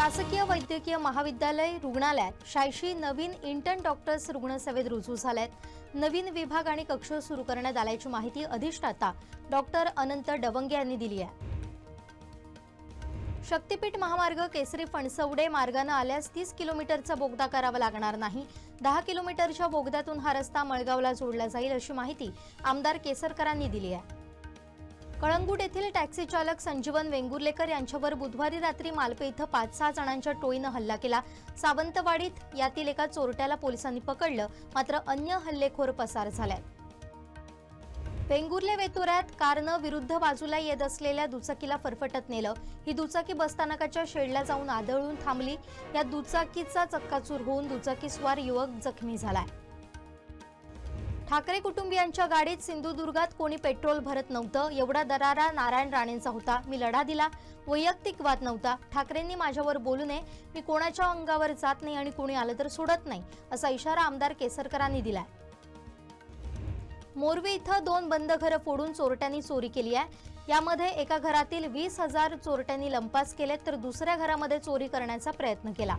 शासकीय वैद्यकीय महाविद्यालय रुग्णालयात शहाऐंशी नवीन इंटर्न डॉक्टर्स रुग्णसेवेत रुजू झाल्यात नवीन विभाग आणि कक्ष सुरू करण्यात आल्याची माहिती अधिष्ठाता डॉक्टर अनंत डवंगे यांनी दिली आहे. शक्तीपीठ महामार्ग केसरी फणसवडे मार्गानं आल्यास तीस किलोमीटरचा बोगदा करावा लागणार नाही. दहा किलोमीटरच्या बोगद्यातून हा रस्ता मळगावला जोडला जाईल अशी माहिती आमदार केसरकरांनी दिली आहे. कळंगूट येथील टॅक्सी चालक संजीवन वेंगुर्लेकर यांच्यावर बुधवारी रात्री मालपे इथं पाच सहा जणांच्या टोळीनं हल्ला केला. सावंतवाडीत यातील एका चोरट्याला पोलिसांनी पकडलं मात्र अन्य हल्लेखोर पसार झाल्यात. वेंगुर्ले वेतुऱ्यात कारनं विरुद्ध बाजूला येत असलेल्या दुचाकीला फरफटत नेलं. ही दुचाकी बसस्थानकाच्या शेडला जाऊन आदळून थांबली. या दुचाकीचा चक्काचूर होऊन दुचाकीस्वार युवक जखमी झालाय. ठाकरे कुटुंबियांच्या गाडीत सिंधुदुर्गात कोणी पेट्रोल भरत नव्हतं एवढा दरारा नारायण राणेंचा होता. मी लढा दिला. वैयक्तिक वाद नव्हता. ठाकरेंनी माझ्यावर बोलू नये. मी कोणाच्या अंगावर जात नाही आणि कोणी आलं तर सोडत नाही असा इशारा आमदार केसरकरांनी दिलाय. मोरवे इथं दोन बंद घरं फोडून चोरट्यांनी चोरी केली आहे. यामध्ये एका घरातील वीस हजार चोरट्यांनी लंपास केले तर दुसऱ्या घरामध्ये चोरी करण्याचा प्रयत्न केला.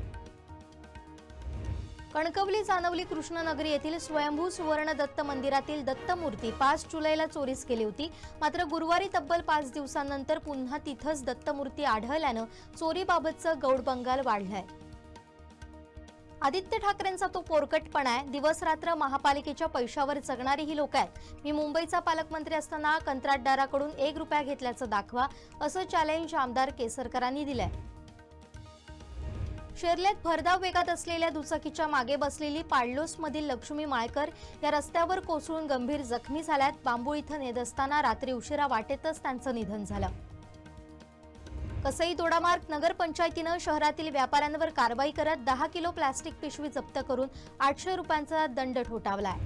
कणकवली जानवली कृष्णनगरी येथील स्वयंभू सुवर्ण दत्त मंदिरातील दत्तमूर्ती पाच जुलैला चोरीस केली होती. मात्र गुरुवारी तब्बल पाच दिवसांनंतर पुन्हा तिथंच दत्तमूर्ती आढळल्यानं चोरीबाबतचं गौडबंगाल वाढलंय. आदित्य ठाकरेंचा तो पोरकटपणा आहे. दिवस रात्र महापालिकेच्या पैशावर जगणारी ही लोक आहेत. मी मुंबईचा पालकमंत्री असताना कंत्राटदाराकडून एक रुपया घेतल्याचं दाखवा असं चॅलेंज आमदार केसरकरांनी दिलंय. शेर्ल्यात भरधाव वेगात असलेल्या दुचाकीच्या मागे बसलेली पाडलोसमधील लक्ष्मी माळकर या रस्त्यावर कोसळून गंभीर जखमी झाल्यात. बांबू इथं नेत असताना रात्री उशिरा वाटेतच त्यांचं निधन झालं. कसई तोडामार्ग नगरपंचायतीनं शहरातील व्यापाऱ्यांवर कारवाई करत दहा किलो प्लास्टिक पिशवी जप्त करून आठशे रुपयांचा दंड ठोठावलाय.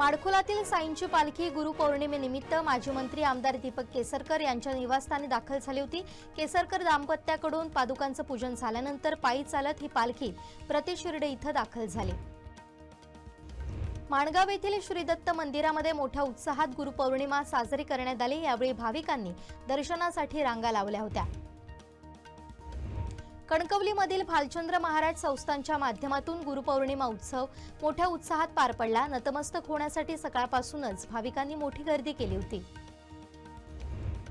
माडखोलातील साईंची पालखी गुरुपौर्णिमेनिमित्त माजी मंत्री आमदार दीपक केसरकर यांच्या निवासस्थानी दाखल झाली होती. केसरकर दाम्पत्याकडून पादुकांचं पूजन झाल्यानंतर पायी चालत ही पालखी प्रतिशिर्डे इथं दाखल झाली. माणगाव येथील श्रीदत्त मंदिरामध्ये मोठ्या उत्साहात गुरुपौर्णिमा साजरी करण्यात आली. यावेळी भाविकांनी दर्शनासाठी रांगा लावल्या होत्या. कणकवलीमधील भालचंद्र महाराज संस्थांच्या माध्यमातून गुरुपौर्णिमा उत्सव मोठ्या उत्साहात पार पडला. नतमस्तक होण्यासाठी सकाळपासूनच भाविकांनी मोठी गर्दी केली होती.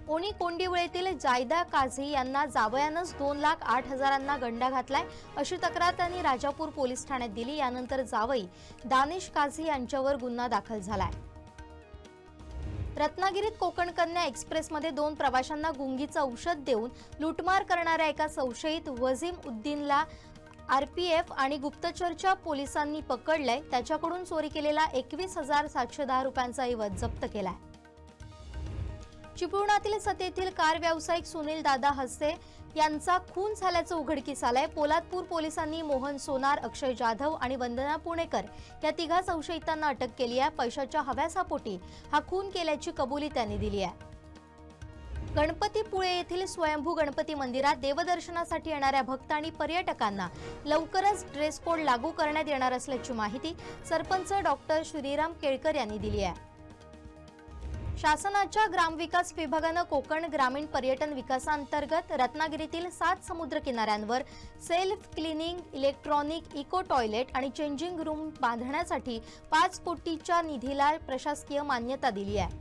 ओणी कोंडिवळेतील जायदा काझी यांना जावयानंच दोन लाख आठ हजारांना गंडा घातलाय अशी तक्रार त्यांनी राजापूर पोलीस ठाण्यात दिली. यानंतर जावई दानिश काझी यांच्यावर गुन्हा दाखल झालाय. रत्नागिरीत कोकण कन्या एक्सप्रेसमध्ये दोन प्रवाशांना गुंगीचं औषध देऊन लुटमार करणाऱ्या एका संशयित वझीम उद्दीनला आर पी एफ आणि गुप्तचरच्या पोलिसांनी पकडलंय. त्याच्याकडून चोरी केलेला एकवीस हजार सातशे दहा रुपयांचा ऐवज जप्त केलाय. चिपळुणातील सतेतील कार व्यावसायिक सुनील दादा हस्ते यांचा खून झाल्याचं उघडकीस आलंय. पोलादपूर पोलिसांनी मोहन सोनार अक्षय जाधव आणि वंदना पुणेकर या तिघा संशयितांना अटक केली आहे. पैशाच्या हव्यासापोटी हा खून केल्याची कबुली त्यांनी दिली आहे. गणपतीपुळे येथील स्वयंभू गणपती मंदिरात देवदर्शनासाठी येणाऱ्या भक्त आणि पर्यटकांना लवकरच ड्रेस कोड लागू करण्यात येणार असल्याची माहिती सरपंच डॉक्टर श्रीराम केळकर यांनी दिली आहे. शासनाच्या ग्रामविकास विभागानं कोकण ग्रामीण पर्यटन विकासांतर्गत रत्नागिरीतील सात समुद्र किनाऱ्यांवर self cleaning electronic eco toilet आणि चेंजिंग रूम बांधण्यासाठी पाच कोटीच्या निधीला प्रशासकीय मान्यता दिली आहे.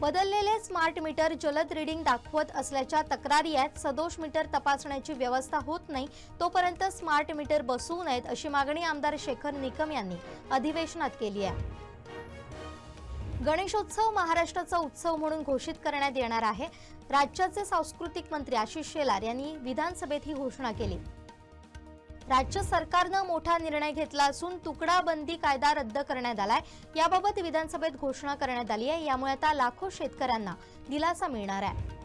बदललेले स्मार्ट मीटर जलद रिडिंग दाखवत असल्याच्या तक्रारी आहेत. सदोष मीटर तपासण्याची व्यवस्था होत नाही तोपर्यंत स्मार्ट मीटर बसवू नयेत अशी मागणी आमदार शेखर निकम यांनी अधिवेशनात केली आहे. गणेशोत्सव महाराष्ट्राचा उत्सव म्हणून घोषित करण्यात येणार आहे. राज्याचे सांस्कृतिक मंत्री आशिष शेलार यांनी विधानसभेत ही घोषणा केली. राज्य सरकारनं मोठा निर्णय घेतला असून तुकडा बंदी कायदा रद्द करण्यात आलाय. याबाबत विधानसभेत घोषणा करण्यात आली आहे. यामुळे आता लाखो शेतकऱ्यांना दिलासा मिळणार आहे.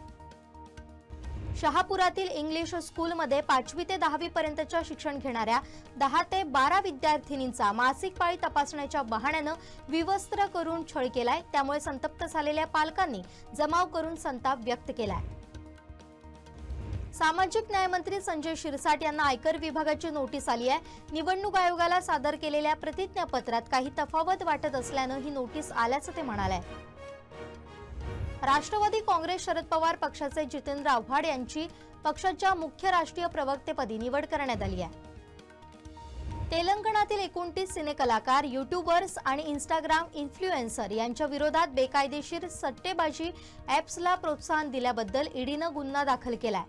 शहापुरातील इंग्लिश स्कूलमध्ये पाचवी ते दहावी पर्यंतच्या शिक्षण घेणाऱ्या दहा ते बारा विद्यार्थिनींचा मासिक पाळी तपासण्याच्या बहाण्यानं विवस्त्र करून छळ केलाय. त्यामुळे संतप्त झालेल्या पालकांनी जमाव करून संताप व्यक्त केलाय. सामाजिक न्यायमंत्री संजय शिरसाट यांना आयकर विभागाची नोटीस आली आहे. निवडणूक आयोगाला सादर केलेल्या प्रतिज्ञापत्रात काही तफावत वाटत असल्यानं ही नोटीस आल्याचं ते म्हणाले. राष्ट्रवादी काँग्रेस शरद पवार पक्षाचे जितेंद्र आव्हाड यांची पक्षाच्या मुख्य राष्ट्रीय प्रवक्तेपदी निवड करण्यात आली आहे. तेलंगणातील एकोणतीस सिनेकलाकार युट्यूबर्स आणि इंस्टाग्राम इन्फ्लुएन्सर यांच्या विरोधात बेकायदेशीर सट्टेबाजी ॲप्सला प्रोत्साहन दिल्याबद्दल ईडीनं गुन्हा दाखल केलाय.